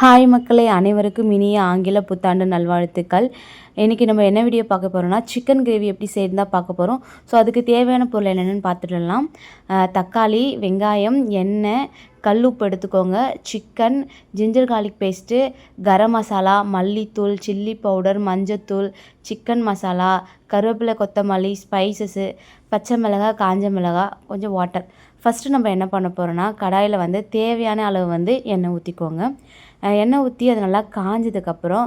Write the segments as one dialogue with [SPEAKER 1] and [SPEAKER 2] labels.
[SPEAKER 1] Hi மக்களே அனைவருக்கும் இனிய ஆங்கில புத்தாண்டு நல்வாழ்த்துக்கள். இன்றைக்கி நம்ம என்ன வீடியோ பார்க்க போகிறோம்னா சிக்கன் கிரேவி எப்படி செய்யறது தான் பார்க்க போகிறோம் ஸோ அதுக்கு தேவையான பொருள் என்னென்னு பார்த்துடலாம். தக்காளி வெங்காயம் எண்ணெய் கல்லுப்பு எடுத்துக்கோங்க. Chicken ginger garlic paste garam masala மல்லித்தூள் சில்லி பவுடர் மஞ்சத்தூள் சிக்கன் மசாலா கருவேப்பிலை கொத்தமல்லி ஸ்பைசஸ்ஸு பச்சை மிளகாய் காஞ்ச மிளகாய் கொஞ்சம் வாட்டர் ஃபஸ்ட்டு நம்ம என்ன பண்ண போகிறோன்னா கடாயில் வந்து தேவையான அளவு வந்து எண்ணெய் ஊற்றிக்கோங்க எண்ணெய் ஊற்றி அது நல்லா காஞ்சதுக்கப்புறம்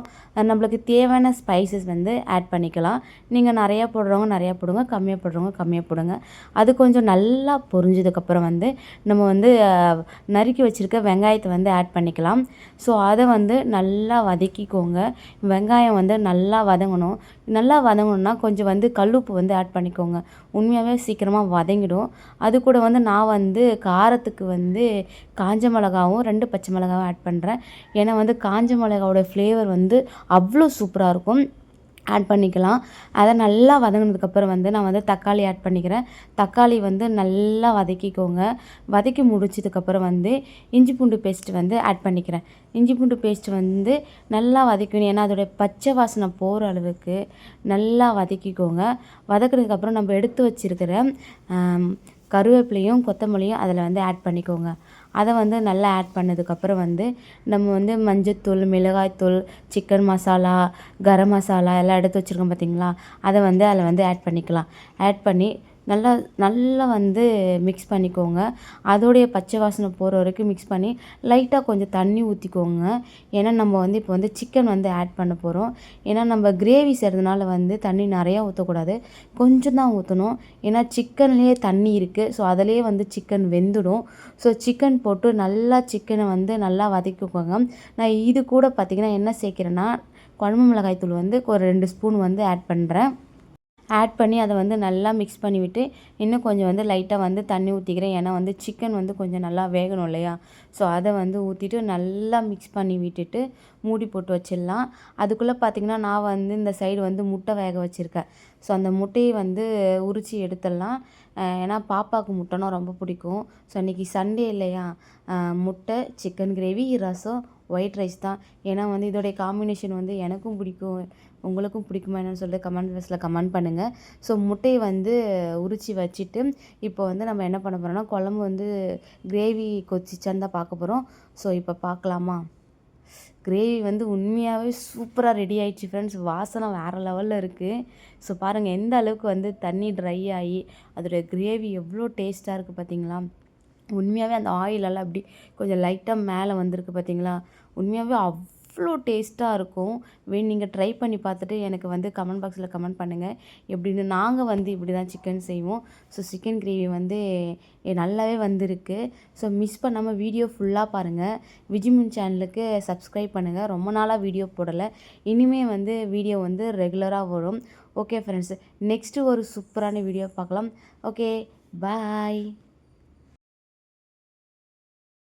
[SPEAKER 1] நம்மளுக்கு தேவையான ஸ்பைசஸ் வந்து ஆட் பண்ணிக்கலாம். நீங்கள் நிறையா போடுறவங்க நிறையா போடுங்க கம்மியாக போடுறவங்க கம்மியாக போடுங்க. அது கொஞ்சம் நல்லா பொரிஞ்சதுக்கப்புறம் வந்து நம்ம வந்து நறுக்கி வச்சுருக்க வெங்காயத்தை வந்து ஆட் பண்ணிக்கலாம். ஸோ அதை வந்து நல்லா வதக்கிக்கோங்க. வெங்காயம் வந்து நல்லா வதங்கணும். நல்லா வதங்கணும்னா கொஞ்சம் வந்து கல்லுப்பு வந்து ஆட் பண்ணிக்கோங்க. உண்மையாகவே சீக்கிரமாக வதங்கிடும். அது கூட வந்து நான் வந்து காரத்துக்கு வந்து காஞ்ச மிளகாவும் ரெண்டு பச்சை மிளகாவும் ஆட் பண்ணுறேன் ஏன்னா வந்து காஞ்ச மிளகாவோட ஃப்ளேவர் வந்து அவ்வளோ சூப்பராக இருக்கும். ஆட் பண்ணிக்கலாம். அதை நல்லா வதங்கினதுக்கப்புறம் வந்து நான் வந்து தக்காளி ஆட் பண்ணிக்கிறேன். தக்காளி வந்து நல்லா வதக்கிக்கோங்க. வதக்கி முடிச்சதுக்கப்புறம் வந்து இஞ்சி பூண்டு பேஸ்ட் வந்து ஆட் பண்ணிக்கிறேன். இஞ்சி பூண்டு பேஸ்ட் வந்து நல்லா வதக்கணும். ஏன்னா அதோடைய பச்சை வாசனை போகிற அளவுக்கு நல்லா வதக்கிக்கோங்க. வதக்குனதுக்கப்புறம் நம்ம எடுத்து வச்சிருக்கிற கருவேப்பிலையும் கொத்தமல்லியும் அதில் வந்து ஆட் பண்ணிக்கோங்க. அதை வந்து நல்லா ஆட் பண்ணதுக்கப்புறம் வந்து நம்ம வந்து மஞ்சத்தூள் மிளகாய்த்தூள் சிக்கன் மசாலா கரம் மசாலா எல்லாம் எடுத்து வச்சுருக்கோம் பார்த்தீங்களா அதை வந்து அதில் வந்து ஆட் பண்ணிக்கலாம். ஆட் பண்ணி நல்லா நல்லா வந்து மிக்ஸ் பண்ணிக்கோங்க. அதோடைய பச்சை வாசனை போகிற வரைக்கும் மிக்ஸ் பண்ணி லைட்டாக கொஞ்சம் தண்ணி ஊற்றிக்கோங்க ஏன்னா நம்ம வந்து இப்போ வந்து சிக்கன் வந்து ஆட் பண்ண போகிறோம் ஏன்னா நம்ம கிரேவி செய்கிறதுனால வந்து தண்ணி நிறையா ஊற்றக்கூடாது கொஞ்சம் தான் ஊற்றணும் ஏன்னா சிக்கன்லேயே தண்ணி இருக்குது ஸோ அதிலே வந்து சிக்கன் வெந்துடும். ஸோ சிக்கன் போட்டு நல்லா சிக்கனை வந்து நல்லா வதக்கிக்கோங்க. நான் இது கூட பார்த்திங்கன்னா என்ன சேர்க்குறேன்னா குழம்பு மிளகாய் தூள் வந்து ஒரு ரெண்டு ஸ்பூன் வந்து ஆட் பண்ணுறேன் ஆட் பண்ணி அதை வந்து நல்லா மிக்ஸ் பண்ணிவிட்டு இன்னும் கொஞ்சம் வந்து லைட்டாக வந்து தண்ணி ஊற்றிக்கிறேன் ஏன்னா வந்து சிக்கன் வந்து கொஞ்சம் நல்லா வேகணும் இல்லையா? ஸோ அதை வந்து ஊற்றிட்டு நல்லா மிக்ஸ் பண்ணி விட்டுட்டு மூடி போட்டு வச்சிடலாம். அதுக்குள்ளே பார்த்திங்கன்னா நான் வந்து இந்த சைடு வந்து முட்டை வேக வச்சுருக்கேன். ஸோ அந்த முட்டையை வந்து உரித்து எடுத்துடலாம். ஏன்னா பாப்பாவுக்கு முட்டைனா ரொம்ப பிடிக்கும். ஸோ இன்றைக்கி சண்டே இல்லையா? முட்டை chicken gravy rasam white rice தான். ஏன்னா வந்து இதோடைய காம்பினேஷன் வந்து எனக்கும் பிடிக்கும் உங்களுக்கும் பிடிக்குமா என்னன்னு சொல்லிட்டு கமெண்ட் பாக்ஸில் கமெண்ட் பண்ணுங்கள் ஸோ முட்டையை வந்து உரித்து வச்சுட்டு இப்போ வந்து நம்ம என்ன பண்ண போகிறோம்னா குழம்பு வந்து கிரேவி கொச்சிச்சான்னு தான் பார்க்க போகிறோம் ஸோ இப்போ பார்க்கலாமா? கிரேவி வந்து உண்மையாகவே சூப்பராக ரெடி ஆயிடுச்சு ஃப்ரெண்ட்ஸ் வாசனை வேறு லெவலில் இருக்குது ஸோ பாருங்கள் எந்த அளவுக்கு வந்து தண்ணி ட்ரை ஆகி அதோடய கிரேவி எவ்வளோ டேஸ்ட்டாக இருக்குது பார்த்தீங்களா உண்மையாகவே அந்த ஆயிலெல்லாம் அப்படி கொஞ்சம் லைட்டாக மேலே வந்திருக்கு பார்த்தீங்களா? உண்மையாகவே அவ்வளோ டேஸ்ட்டாக இருக்கும். வே நீங்கள் ட்ரை பண்ணி பார்த்துட்டு எனக்கு வந்து கமெண்ட் பாக்ஸில் கமெண்ட் பண்ணுங்கள் எப்படின்னு நாங்கள் வந்து இப்படி தான் சிக்கன் செய்வோம். ஸோ சிக்கன் கிரேவி வந்து நல்லாவே வந்திருக்கு. ஸோ மிஸ் பண்ணாமல் வீடியோ ஃபுல்லாக பாருங்கள் விஜிமின் சேனலுக்கு சப்ஸ்கிரைப் பண்ணுங்கள் ரொம்ப நாளாக வீடியோ போடலை. இனிமே வந்து வீடியோ வந்து ரெகுலராக வரும். ஓகே ஃப்ரெண்ட்ஸ் நெக்ஸ்ட்டு ஒரு சூப்பரான வீடியோ பார்க்கலாம். Okay bye